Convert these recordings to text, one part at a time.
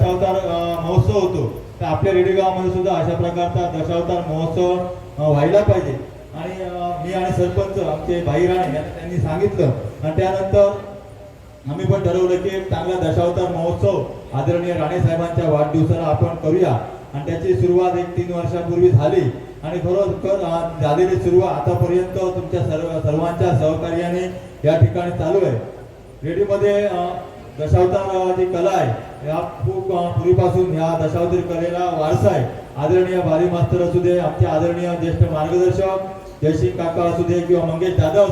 दशावतार महोत्सव होतो. तर आपल्या रेडी गावामध्ये सुद्धा अशा प्रकारचा दशावतार महोत्सव व्हायला पाहिजे. आणि मी आणि सरपंच आमचे भाई राणे यांना त्यांनी सांगितलं. आणि त्यानंतर आम्ही पण ठरवलं की एक चांगला दशावतार महोत्सव आदरणीय राणे साहेबांच्या वाढदिवसाला आपण करूया. आणि त्याची सुरुवात एक तीन वर्षापूर्वी झाली. आणि खरोखर झालेली सुरुवात आतापर्यंत तुमच्या सर्व सर्वांच्या सहकार्याने या ठिकाणी चालू आहे. रेडीमध्ये दशावतार जी कला आहे. या खूप पूर्वीपासून या दशावतीर कलेला वारसा आहे. आदरणीय बाली मास्तर असू दे आमचे आदरणीय ज्येष्ठ मार्गदर्शक जयसिंग काका असू दे किंवा मंगेश दादा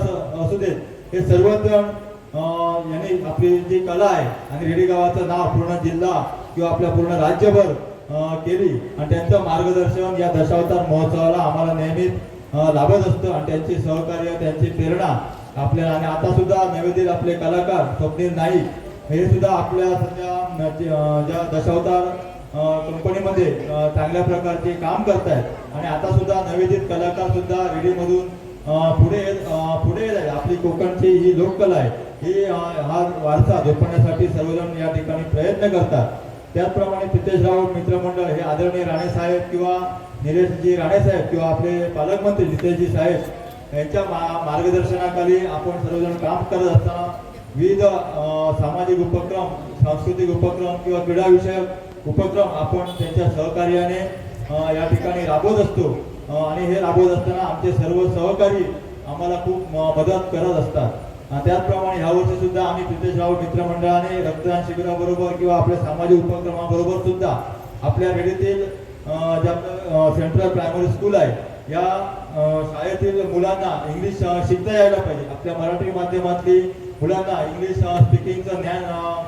असू दे हे सर्वजण यांनी आपली जी कला आहे आणि रेडी गावाचं नाव पूर्ण जिल्हा किंवा आपल्या पूर्ण राज्यभर केली. आणि त्यांचं मार्गदर्शन या दशावतार महोत्सवाला आम्हाला नेहमीच लाभत असतं. आणि त्यांची सहकार्य त्यांची प्रेरणा आपल्याला आणि आता सुद्धा नैवेद्य आपले कलाकार स्वप्नील नाईक हे सुद्धा आपल्या सध्या ज्या दशावतार कंपनीमध्ये चांगल्या प्रकारचे काम करत आहेत आणि आता सुद्धा नैवेदित कलाकार सुद्धा रेडीमधून पुढे येत- पुढे येत आहेत. आपली कोकणची ही लोककला आहे. ही हा वारसा जोपण्यासाठी सर्वजण या ठिकाणी प्रयत्न करतात. त्याचप्रमाणे प्रितेशराव मित्रमंडळ हे आदरणीय राणे साहेब किंवा निलेशजी राणे साहेब किंवा आपले पालकमंत्री नितेशजी साहेब यांच्या मा- मार्गदर्शनाखाली आपण सर्वजण काम करत असताना विविध सामाजिक उपक्रम सांस्कृतिक उपक्रम किंवा क्रीडाविषयक उपक्रम आपण त्यांच्या सहकार्याने या ठिकाणी राबवत असतो. आणि हे राबवत असताना आमचे सर्व सहकारी आम्हाला खूप मदत करत असतात. त्याचप्रमाणे ह्या सुद्धा आम्ही प्रितेशराव मित्रमंडळाने रक्तदान शिबिराबरोबर किंवा आपल्या सामाजिक उपक्रमाबरोबर सुद्धा आपल्या रेडीतील ज्या जे आपलं सेंट्रल प्रायमरी स्कूल आहे या शाळेतील मुलांना इंग्लिश शिकता यायला पाहिजे. आपल्या मराठी माध्यमातली मुलांना इंग्लिश स्पीकिंगचं ज्ञान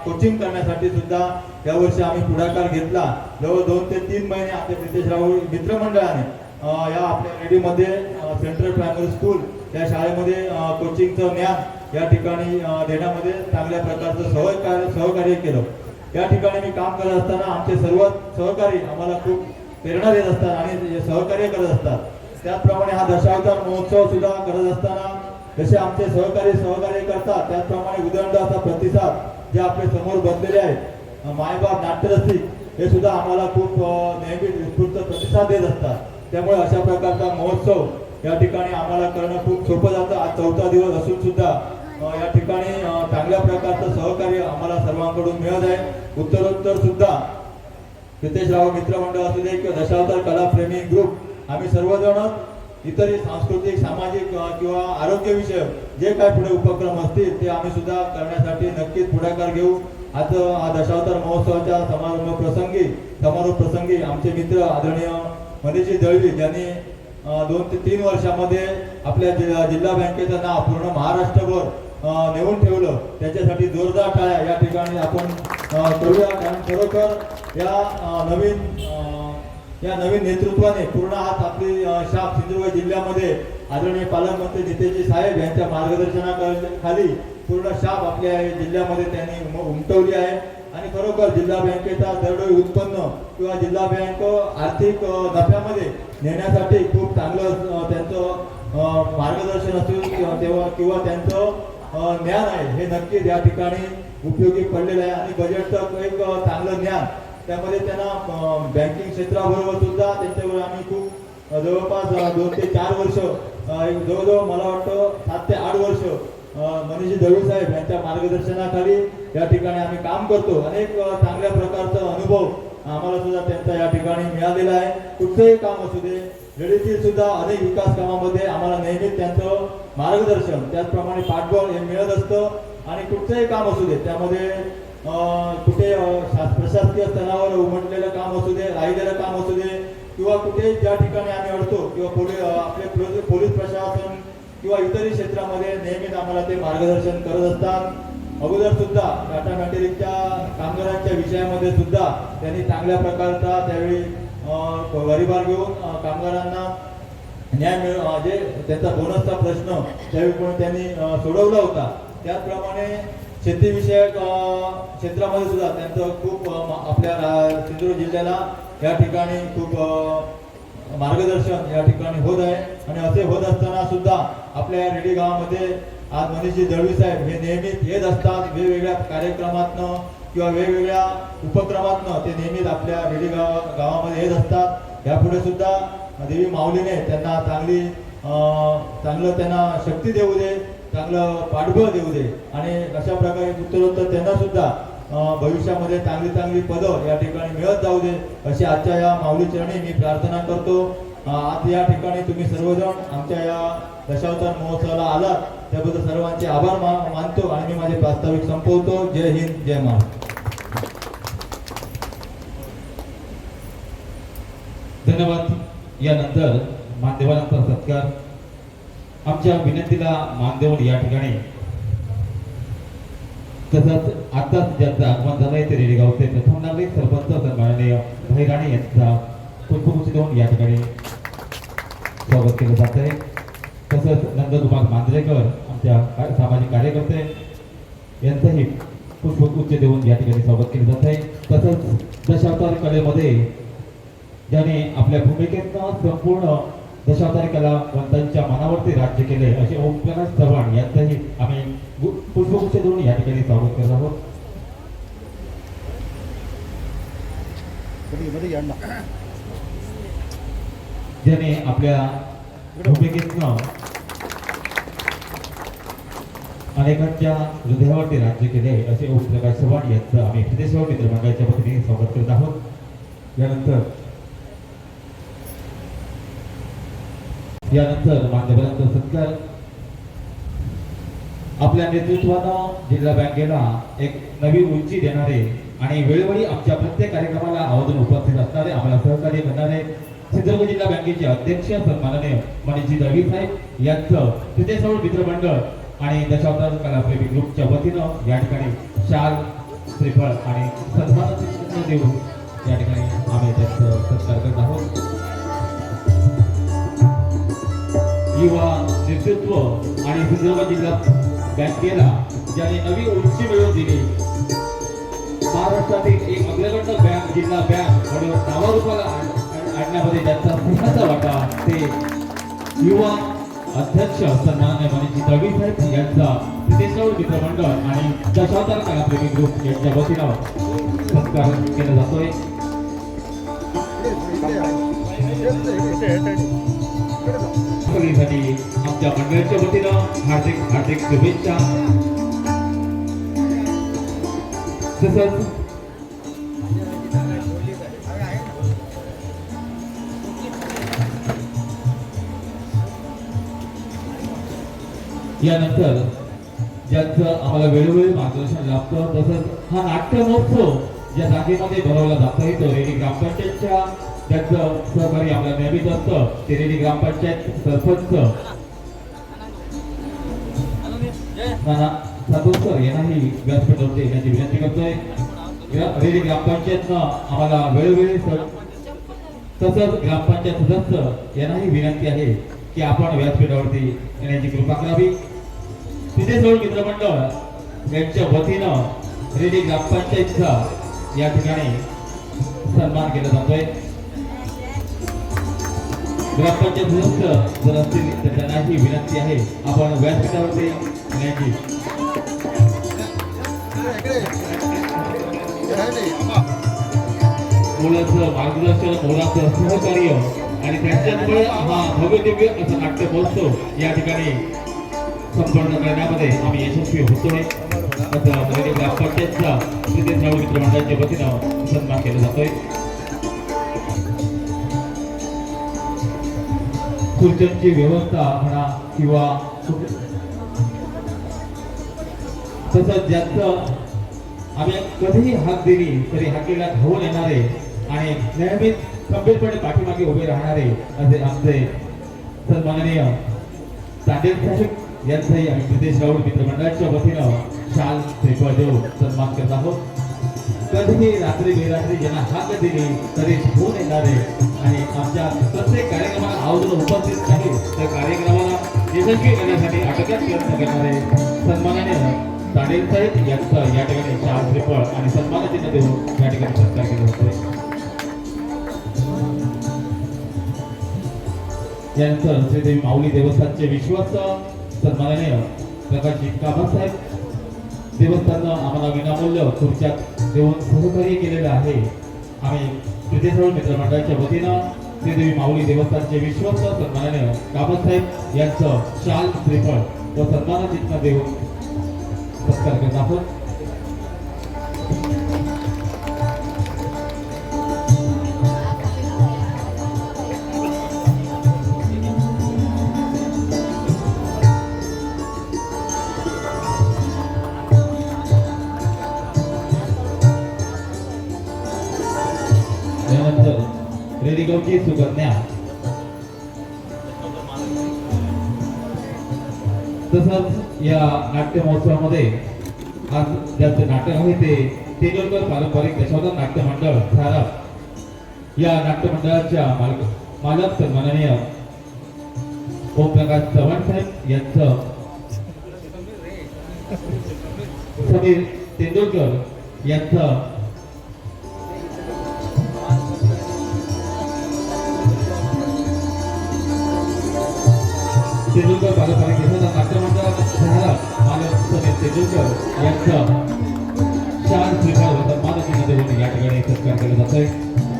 कोचिंग करण्यासाठी सुद्धा यावर्षी आम्ही पुढाकार घेतला. जवळ दोन ते तीन महिने आपल्या राहुल मित्रमंडळाने या आपल्या रेडीमध्ये सेंट्रल प्रायमरी स्कूल या शाळेमध्ये कोचिंगचं ज्ञान या ठिकाणी देण्यामध्ये चांगल्या प्रकारचं सहकार्य सहकार्य केलं. या ठिकाणी मी काम करत असताना आमचे सर्व सहकारी आम्हाला खूप प्रेरणा देत असतात आणि ते सहकार्य करत असतात. त्याचप्रमाणे हा दशावतार महोत्सव सुद्धा करत असताना जसे आमचे सहकारी सहकार्य करतात त्याचप्रमाणे उदंड प्रतिसाद जे आपले समोर बनलेले आहेत मायबाप नाट्यरसिक हे सुद्धा आम्हाला खूप नेहमी उत्स्फूर्त प्रतिसाद देत असतात. त्यामुळे अशा प्रकारचा महोत्सव या ठिकाणी आम्हाला करणं खूप सोपं जातं. आज चौथा दिवस असून सुद्धा या ठिकाणी चांगल्या प्रकारचं सहकार्य आम्हाला सर्वांकडून मिळत आहे. उत्तरोत्तर सुद्धा प्रितेशराव मित्रमंडळ असू दे किंवा दशावतार कलाप्रेमी ग्रुप आम्ही सर्वजण इतरही सांस्कृतिक सामाजिक किंवा आरोग्यविषयक जे काय पुढे उपक्रम असतील ते आम्ही सुद्धा करण्यासाठी नक्कीच पुढाकार घेऊ. आज हा दशावतार महोत्सवाच्या समारंभ प्रसंगी समारोप प्रसंगी आमचे मित्र आदरणीय मनीषजी दळवी ज्यांनी दोन ते तीन वर्षामध्ये आपल्या जिल्हा बँकेचं नाव पूर्ण महाराष्ट्रभर नेऊन ठेवलं. त्याच्यासाठी जोरदार टाळ्या या ठिकाणी आपण करूया. कारण खरोखर या नवीन या नवीन नेतृत्वाने पूर्ण आज आपली शाप सिंधुदुर्ग जिल्ह्यामध्ये आदरणीय पालकमंत्री नितेशजी साहेब यांच्या मार्गदर्शनाखाली पूर्ण शाप आपल्या जिल्ह्यामध्ये त्यांनी उमटवली आहे. आणि खरोखर जिल्हा बँकेचा दरडोई उत्पन्न किंवा जिल्हा बँक आर्थिक नफ्यामध्ये नेण्यासाठी खूप चांगलं त्यांचं मार्गदर्शन असेल किंवा तेव्हा किंवा त्यांचं ज्ञान आहे. हे नक्कीच या ठिकाणी उपयोगी पडलेलं आहे. आणि बजेटचं एक चांगलं ज्ञान त्यामध्ये त्यांना बँकिंग क्षेत्राबरोबर सुद्धा त्यांच्यावर आम्ही खूप जवळपास दोन ते चार वर्ष जवळजवळ मला वाटतं सात ते आठ वर्ष मनीषी दळू साहेब यांच्या मार्गदर्शनाखाली या ठिकाणी आम्ही काम करतो. अनेक चांगल्या प्रकारचा अनुभव आम्हाला सुद्धा त्यांचा या ठिकाणी मिळालेला आहे. कुठचंही काम असू दे रेडीतील सुद्धा अनेक विकास कामामध्ये आम्हाला नेहमीच त्यांचं मार्गदर्शन त्याचप्रमाणे पाठबळ हे मिळत असतं. आणि कुठचंही काम असू दे त्यामध्ये कुठे शा- प्रशासकीय स्तरावर उमटलेलं काम असू दे राहिलेलं काम असू दे किंवा कुठे ज्या ठिकाणी आम्ही अडतो किंवा पोलीस आपले पोलीस प्रशासन किंवा इतरही क्षेत्रामध्ये नेहमीच आम्हाला ते मार्गदर्शन करत असतात. अगोदर सुद्धा टाटा मॅटेरिकच्या कामगारांच्या विषयामध्ये सुद्धा त्यांनी चांगल्या प्रकारचा त्यावेळी अं, घेऊन कामगारांना न्याय मिळ जे त्यांचा बोनसचा प्रश्न त्यावेळी पण त्यांनी सोडवला होता त्याचप्रमाणे शेतीविषयक क्षेत्रामध्ये सुद्धा त्यांचं खूप आपल्या रा- सिंधुदुर्ग जिल्ह्याला या ठिकाणी खूप मार्गदर्शन या ठिकाणी होत आहे. आणि असे होत असताना सुद्धा आपल्या या रेडी गावामध्ये आज मनीषजी दळवी साहेब हे नेहमीच येत असतात. वेगवेगळ्या कार्यक्रमातनं किंवा वेगवेगळ्या उपक्रमातनं ते नेहमीच आपल्या रेडी गाव गावामध्ये येत असतात. यापुढे सुद्धा देवी माऊलीने त्यांना चांगली चांगलं त्यांना शक्ती देऊ दे. चांगलं पाठबळ देऊ दे. आणि अशा प्रकारे उत्तरोत्तर त्यांना सुद्धा भविष्यामध्ये चांगली चांगली पदं या ठिकाणी मिळत जाऊ दे अशी आजच्या या माऊली चरणी मी प्रार्थना करतो. आज या ठिकाणी तुम्ही सर्वजण आमच्या या दशावतार महोत्सवाला आलात. त्याबद्दल सर्वांचे आभार मा- मानतो आणि मी माझे प्रास्ताविक संपवतो. जय हिंद जय महाराष्ट्र धन्यवाद. यानंतर मान्यवरांचा सत्कार. आमच्या विनंतीला मान देऊन या ठिकाणी. तसंच आताच ज्यांचं आगमन झालंय ते रेडेगावचे प्रथम नागरिक सरपंच सन्माननीय भाई राणे यांचा पुष्पगुच्छ देऊन या ठिकाणी स्वागत केलं जात आहे तसंच नंदकुमार मांजरेकर आमच्या सामाजिक कार्यकर्ते यांचंही पुष्पगुच्छ देऊन या ठिकाणी स्वागत केलं जात आहे तसंच दशावतार कलेमध्ये ज्याने आपल्या भूमिकेतनं संपूर्ण दशावतारी कलावंतांच्या मनावरती राज्य केले असे ओमप्रकाश चव्हाण यांचंही आम्ही पुष्पगुच्छ देऊन या ठिकाणी स्वागत करत आहोत. ज्याने आपल्या भूमिकेतनं अनेकांच्या हृदयावरती राज्य केले असे ओमप्रकाश चव्हाण यांचं आम्ही हृदयसेवा मित्र मंडळाच्या वतीने स्वागत करत आहोत. यानंतर यानंतर मान्यवरांचा सत्कार आपल्या नेतृत्वानं जिल्हा बँकेला एक नवी उंची देणारे आणि वेळोवेळी आमच्या प्रत्येक कार्यक्रमाला आवर्जून उपस्थित असणारे आम्हाला सहकार्य करणारे सिंधुदुर्ग जिल्हा बँकेचे अध्यक्ष सन्माननीय मनीषजी दळवी साहेब यांचं हृदयसौर मित्रमंडळ आणि दशावतार कलाप्रेमी ग्रुपच्या वतीनं या ठिकाणी शाल श्रीफळ आणि सन्मान देऊन या ठिकाणी आम्ही त्यांचं सत्कार करत आहोत. युवा नेतृत्व आणि सिंधुदुर्ग जिल्हा बँकेला ज्याने नवी उंची मिळवून दिली महाराष्ट्रातील एक अग्रगण्य बँक जिल्हा बँक म्हणून नावारूपाला आणण्यामध्ये त्यांचा मोठाचा वाटा ते युवा अध्यक्ष सन्मान्य मनीषजी दळवी साहेब यांचा सिद्धेश्वर मित्रमंडळ आणि दशावतार कलाप्रेमी ग्रुप यांच्या वतीनं सत्कार केला जातोय Thank you. कलेसाठी आमच्या मंडळाच्या वतीनं हार्दिक हार्दिक शुभेच्छा. तसंच यानंतर ज्यांचं आम्हाला वेळोवेळी मार्गदर्शन लाभतं तसंच हा नाट्य महोत्सव ज्या जागेमध्ये भरवला जातो तो रेडी ग्रामपंचायतच्या त्याचं सहकार्य आम्हाला नेहमीच असतं. ते ग्रामपंचायत सरपंच. नाना सातोसकर यांनाही व्यासपीठावरती येण्याची विनंती करतोय. ग्रा- रेडी ग्रामपंचायतनं आम्हाला वेळोवेळी तसंच ग्रामपंचायत सदस्य यांनाही विनंती आहे की आपण व्यासपीठावरती येण्याची कृपा करावी. तिथे सिद्धेश्वर मित्रमंडळ यांच्या वतीनं रेडी ग्रामपंचायतचा या ठिकाणी सन्मान केला जातोय. ग्रामपंचायत सदस्य जर असतील तर त्यांनाही विनंती आहे. आपण व्यासपीठावरती येण्याची मुलाचं मार्गदर्शन मुलाचं सहकार्य आणि त्यांच्यामुळे हा भव्य दिव्य असं नाट्य महोत्सव या ठिकाणी संपन्न करण्यामध्ये आम्ही यशस्वी होतोय. आता ग्रामपंचायतचा सिद्धेश राऊळ मित्रमंडळाच्या वतीनं सन्मान केला जातोय. खुर्च्यांची व्यवस्था म्हणा किंवा तसंच ज्यांचं आम्ही कधीही हाक दिली तरी हाकेला धावून येणारे आणि नेहमीच खंबीरपणे पाठीमागे उभे राहणारे असे आमचे सन्माननीय तांडेल साहेब यांचाही आम्ही प्रदेश राऊळ मित्रमंडळाच्या वतीनं शाल श्रीफळ देऊन सन्मान करत आहोत. कधीही रात्री बेरात्री ज्यांना हाक दिली तरी फोन येणारे. आणि आमच्या प्रत्येक कार्यक्रमाला आवर्जून उपस्थित नाही त्या कार्यक्रमाला यशस्वी करण्यासाठी अटकात प्रयत्न करणारे सन्मानाने तांडेल साहेब यांचं या ठिकाणी चार त्रिफळ आणि सन्मानचिन्ह देऊन या ठिकाणी सत्कार केले होते. यांचं श्रीदेवी माऊली देवस्थानचे विश्वस्त सन्माननीय प्रकाश कामत साहेब देवस्थानं आम्हाला विनामूल्य खुर्च्या देऊन सहकार्य केलेलं आहे. आम्ही प्रितेश्वर मित्रमंडळाच्या वतीनं श्रीदेवी माऊली देवस्थानचे विश्वस्त सन्माननीय कामतसाहेब यांचं शाल श्रीफळ व सन्मानचिन्ह देऊन सत्कार करत आहोत. रेडिओची सुकन्या तसंच या नाट्य महोत्सवामध्ये आज ज्याचं नाटक आहे ते तेजोरकर पारंपरिक दशावतार नाट्य मंडळ थारा या नाट्य मंडळाच्या मालक मालक सन्माननीय ओमप्रकाश चव्हाण साहेब यांचं समीर तेंडुलकर यांचं तेंडुलकर पारंपरिक घेतला नाट्य मंडळाचा मालक समीर तेंडुलकर यांचं चार स्वीकार होता सन्मान चिन्ह या ठिकाणी सत्कार केला जात आहे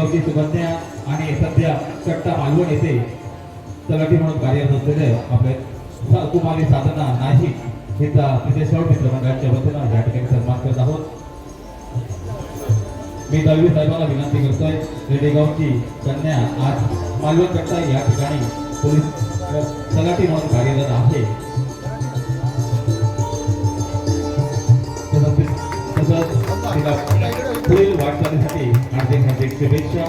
रेडी गावची सुकन्या आणि सध्या कट्टा मालवण येथे तलाठी म्हणून कार्यरत असलेले आपले कुमारी साधना नाही हिचा तिथे सिद्धेश्वर मित्रमंडळाच्या वतीनं या ठिकाणी सन्मान करत आहोत. मी दळवी साहेबाला विनंती करतोय रेडेगावची कन्या आज मालवण कट्टा या ठिकाणी पोलीस तलाठी म्हणून कार्यरत आहे. तसंच तसंच तिला पुढील वाटचालीसाठी हार्दिक हार्दिक शुभेच्छा.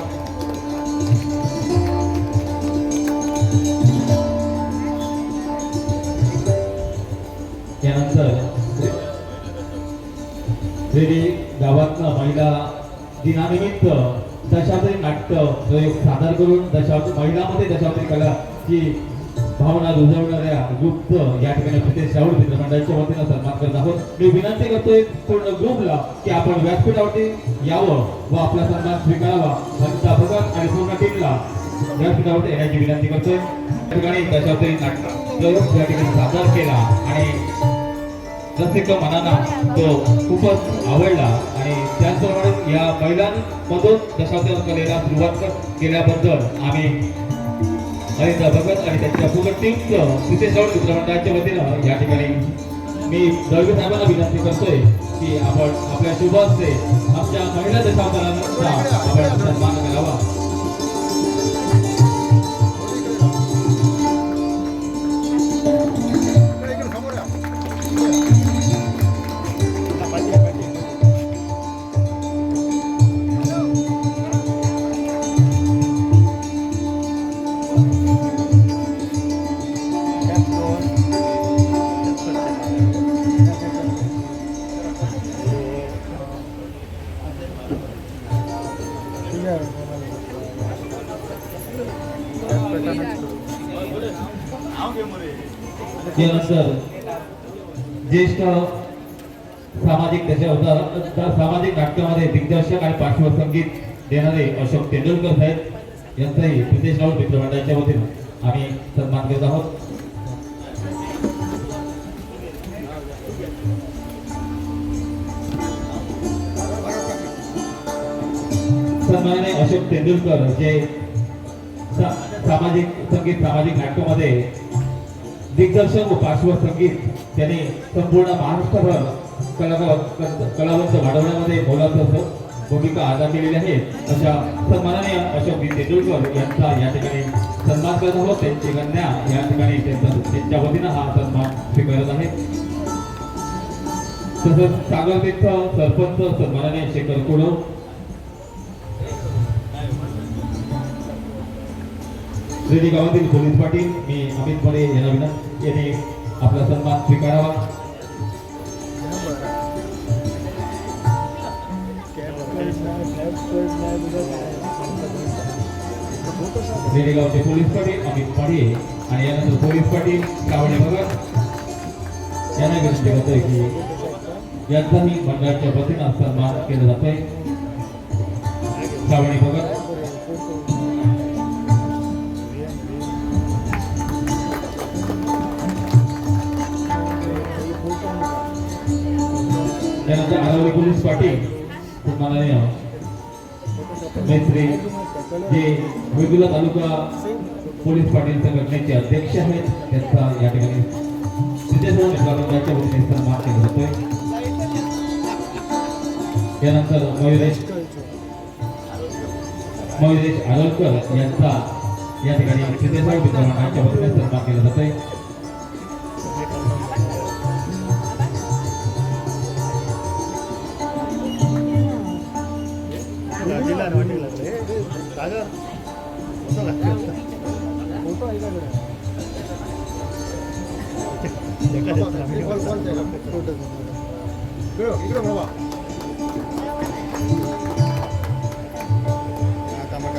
त्यानंतर रेडी गावातनं महिला दिनानिमित्त दशावतारी नाट्य प्रयोग सादर करून दशावतारी महिलांमध्ये कला ही भावना रुजवणाऱ्या गुप्त या ठिकाणी प्रितेश शाहू मित्रमंडळाच्या वतीनं सन्मान करत आहोत. मी विनंती करतोय पूर्ण ग्रुपला की आपण व्यासपीठावरती यावं व आपला सन्मान स्वीकारावा. भक्ता भगत आणि पूर्ण टीमला व्यासपीठावरती येण्याची विनंती करतोय. या ठिकाणी दशावतरी नाटक या ठिकाणी सादर केला आणि रसिक मनाला तो खूपच आवडला आणि त्याचप्रमाणे या महिलांमधून दशावतार कलेला सुरुवात केल्याबद्दल आम्ही हरिंद्र भगत आणि त्यांच्या पूर्ण टीमचं तिथे सौर मित्रमंडळाच्या वतीनं या ठिकाणी मी दळवी साहेबांना विनंती करतोय की आपण आपल्या शुभ हस्ते आमच्या महिला दशावतारांचा आपण सन्मान करावा. देणारे अशोक तेंडुलकर साहेब यांचाही प्रितेश राऊत मित्रमंडळाच्या वतीनं आम्ही सन्मान करत आहोत. सन्मानाने अशोक तेंडुलकर जे सामाजिक संगीत सामाजिक नाट्यामध्ये दिग्दर्शक व पार्श्वसंगीत त्यांनी संपूर्ण महाराष्ट्रभर कलावंत कलावंत वाढवण्यामध्ये मोलाचं स- भूमिका अदा केलेली आहे. अशा सन्माननीय अशोक तेंडुलकर यांचा या ठिकाणी सन्मान करत आहोत. त्यांची कन्या या ठिकाणी त्यांचा त्यांच्या वतीनं हा सन्मान स्वीकारत आहे. तसंच सागर तीर्थ सरपंच सन्माननीय शेखर कुडो. श्रेणी गावातील पोलीस पाटील मी अमित मोरे यांना विनंती यांनी आपला सन्मान स्वीकारावा. रेडी गावचे पोलीस पाटील अमित पाडे आणि यानंतर पोलीस पाटील श्रावणी भगत यांना विनंती करतोय की यांचाही मंडळाच्या वतीनं सन्मान केला जातोय. श्रावणी भगत त्यानंतर आरावली पोलीस पाटील खूप माननीय मैत्री जे वेगुला तालुका पोलीस पाटील संघटनेचे अध्यक्ष आहेत त्यांचा या ठिकाणी सिद्धेश्वर वतीने सन्मान केला जातोय यानंतर मयुरेश मयुरेश आरोलकर यांचा या ठिकाणी सिद्धेसाहेब विद्यापीठाच्या वतीने सन्मान केला जातोय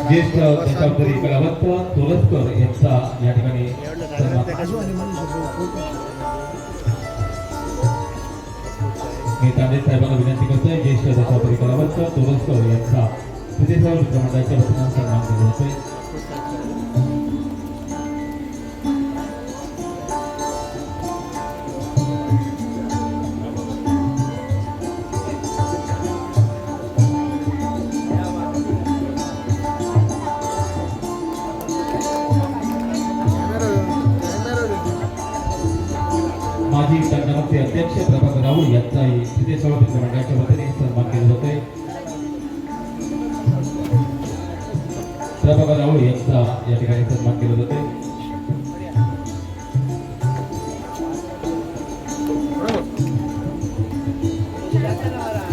ज्येष्ठ दशावतारी कलावंत तोरसकर यांचा या ठिकाणी मी तांदे साहेबांना विनंती करतोय ज्येष्ठ दशापरी कलावंत तोरसकर यांचा सिद्धेश्वर मित्रमंडळाच्या वतीनं सन्मान केला जातोय माजी संघटनाचे अध्यक्ष प्रभाकर राऊळ यांचाही तिथे सभापती मंडळाच्या वतीने सन्मान केला जातोय. प्रभाकर राऊळ यांचा या ठिकाणी सन्मान केला जातोय.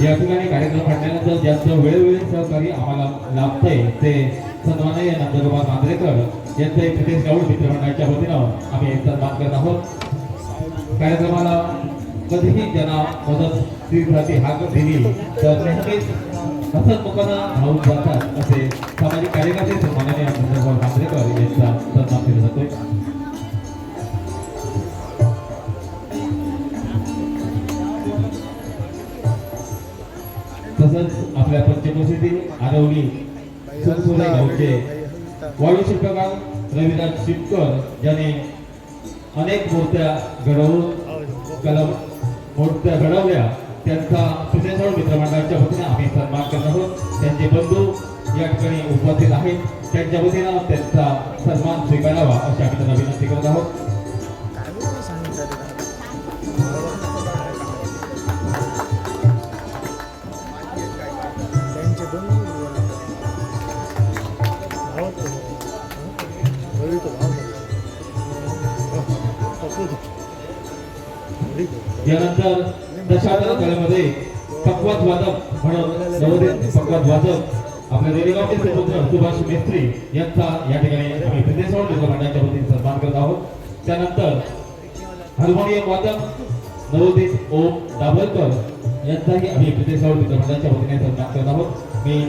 या ठिकाणी कार्यक्रम घडल्यानंतर ज्यांचं वेळोवेळी सहकार्य आम्हाला लाभतंय ते सन्माननीय नंदकुमार मांद्रेकर यांचं प्रदेश राऊळ मित्रमंडळाच्या वतीनं आम्ही सन्मान करत आहोत. कार्यक्रमाला कधीही ज्यांना मदत स्त्रीसाठी हाक दिली तर नेहमीच हसतमुखानं धावून जातात असे सामाजिक कार्यकर्ते माननीय नंदकुमार नांद्रेकर यांचा सन्मान केला जातोय. तसंच आपल्या पंचकोशीतील आरवली सुरसुरे गावचे वायू शिल्पकार रविराज शिपकर ज्याने अनेक मूर्त्या घडवून कलम मूर्त्या घडवल्या. त्यांचा सिद्धेश्वर मित्रमंडळाच्या वतीनं आम्ही सन्मान करत आहोत. त्यांचे बंधू या ठिकाणी उपस्थित आहेत. त्यांच्या वतीनं त्यांचा सन्मान स्वीकारावा अशी आम्ही त्यांना विनंती करत आहोत. यानंतर दशावतार कलेमध्ये पक्वात वादक म्हणून नवोदित पक्वात वादक आपल्या रेडेगावचे पुत्र सुभाष मेस्त्री यांचा या ठिकाणी आम्ही प्रदेशवर मंडळाच्या वतीने सन्मान करत आहोत. त्यानंतर हार्मोनियम वादक नवोदित ओम दाभोलकर यांचाही आम्ही प्रदेशवर मंडळाच्या वतीने सन्मान करत आहोत. मी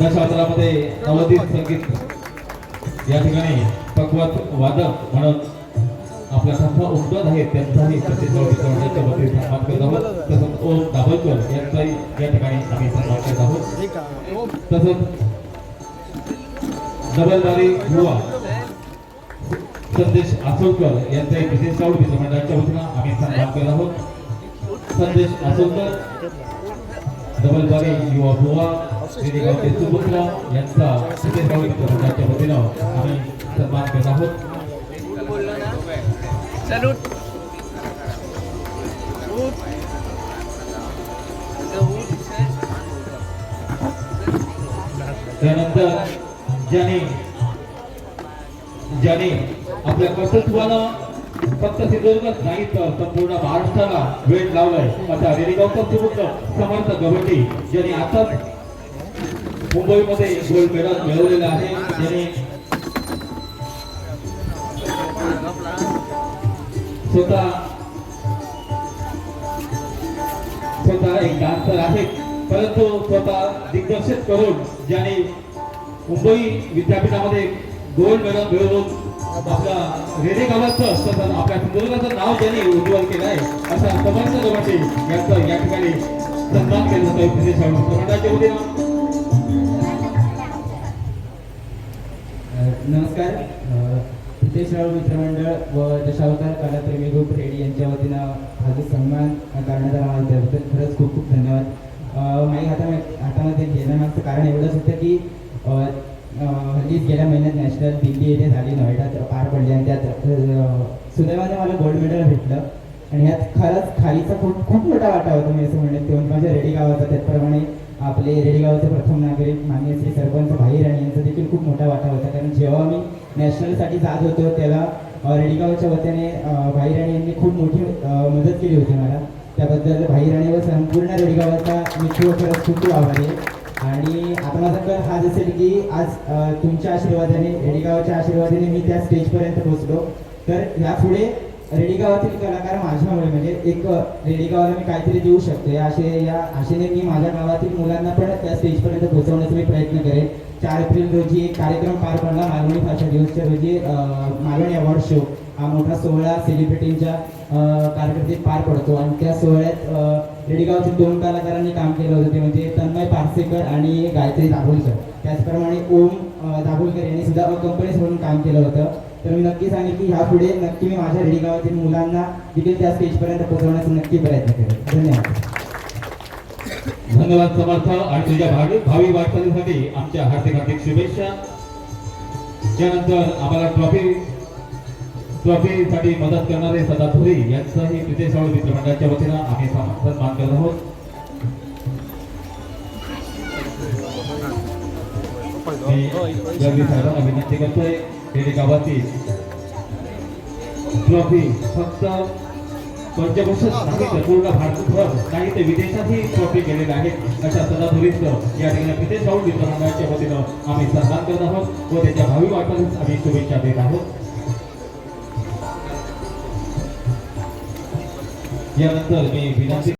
दशावतारामध्ये नवोदित संगीत या ठिकाणी पक्वात वादक म्हणून आपल्या संस्था उमदत आहेत त्यांचाही प्रतिसाद वतीने सन्मान करत आहोत. तसंच ओम दाभोलकर यांचाही या ठिकाणी आम्ही सन्मान करत आहोत. तसंच डबलदारी युवा संदेश आसोलकर यांचाही विशेष प्रतिसाद मित्रमंडळाच्या वतीनं आम्ही सन्मान करत आहोत. संदेश आसोलकर डबलदारी युवा बुवा श्रीगावचे सुपुत्र यांचा प्रतिसाद मित्रमंडळाच्या वतीनं आम्ही सन्मान करत आहोत. सॅल्यूट त्यानंतर ज्याने ज्याने आपल्या कर्तृत्वानं फक्त सिंधुदुर्गच नाही तर संपूर्ण महाराष्ट्राला वेळ लावलाय. रेडीगावचा सुपुत्र समर्थ गवंडी ज्यांनी आताच मुंबईमध्ये गोल्ड मेडल मिळवलेलं आहे. त्याने स्वतः स्वतः एक डान्सर आहेत परंतु स्वतः दिग्दर्शित करून ज्याने मुंबई विद्यापीठामध्ये गोल्ड मेडल मिळवून आपला रेडे गावाचं तसंच आपल्या सिंधुदुर्गाचं नाव त्यांनी उज्ज्वल केलं आहे. अशा समर्थ गवंडी यांचं या ठिकाणी सन्मान केला जातो. प्रदेश मंडळाच्या वतीनं नमस्कार. हितेश राव मित्रमंडळ व दशावतार कलाप्रेमी ग्रुप रेडी यांच्या वतीनं हा जो सन्मान करण्यात आला आहे त्याबद्दल खरंच खूप खूप धन्यवाद. अ, माझ्या हातामध्ये हातामध्ये घेण्यामागचं कारण एवढंच होतं की हल्लीच गेल्या महिन्यात नॅशनल दिल्ली येथे झाली नोएडात पार पडली आणि त्यात सुदैवाने मला गोल्ड मेडल भेटलं. आणि ह्यात खरंच खालीचा खूप खूप मोठा वाटा होता मी असं म्हणेन. तेव्हा माझ्या रेडी गावाचा त्याचप्रमाणे आपले रेडगावचे प्रथम नागरिक माननीय श्री सरपंच भाई राणे यांचा देखील खूप मोठा वाटा होता. कारण जेव्हा मी नॅशनलसाठी जात होतो तेव्हा रेडगावच्या वतीने भाई राणे यांनी खूप मोठी मदत केली होती मला. त्याबद्दल भाई राणे व संपूर्ण रेडगावाचा मी खूप खरंच खूप खूप आभारी आहे. आणि आता माझा कल हाच असेल की आज तुमच्या आशीर्वादाने रेडगावच्या आशीर्वादाने मी त्या स्टेजपर्यंत पोहोचलो. तर यापुढे रेडी गावातील कलाकार माझ्यामुळे म्हणजे एक रेडी गावाला मी काहीतरी देऊ शकतो या असे या आशेने मी माझ्या गावातील मुलांना पण त्या स्टेजपर्यंत पोहोचवण्याचा मी प्रयत्न करेन. चार एप्रिल रोजी एक कार्यक्रम पार पडला मालवणी भाषा दिवसच्या रोजी मालवणी अवॉर्ड शो हा मोठा सोहळा सेलिब्रिटींच्या कारकिर्दीत पार पडतो. आणि त्या सोहळ्यात अं, दोन कलाकारांनी काम केलं होतं. ते म्हणजे तन्मय पारसेकर आणि गायत्री दाभोलकर. त्याचप्रमाणे ओम दाभोलकर यांनी सुद्धा कंपनीज म्हणून काम केलं होतं. तर मी नक्की सांगेन की ह्या पुढे नक्की मी माझ्या रेडी गावातील मुलांना देखील त्या स्टेजपर्यंत पोहोचवण्याचा नक्की प्रयत्न करेन. धन्यवाद. धन्यवाद समर्थ आणि तुझ्या भावी भावी वाटचालीसाठी आमच्या हार्दिक हार्दिक शुभेच्छा. त्यानंतर आम्हाला ट्रॉफी ट्रॉफीसाठी मदत करणारे सदा धुरी यांचंही प्रितेश मित्रमंडळाच्या वतीनं आम्ही सन्मान सन्मान करत आहोत. मी गर्दी साहेबांना विनंती करतोय. खेडे गावातील ट्रॉफी फक्त पंचवर्षात नाही तर पूर्ण भारतभर नाही तर विदेशातही ट्रॉफी गेलेले आहेत. अशा सदाधुरीत या ठिकाणी प्रितेश राऊळ वितरणाच्या वतीनं आम्ही सन्मान करत आहोत व त्याच्या भावी वाटपास आम्ही शुभेच्छा देत आहोत. यानंतर मी विनंती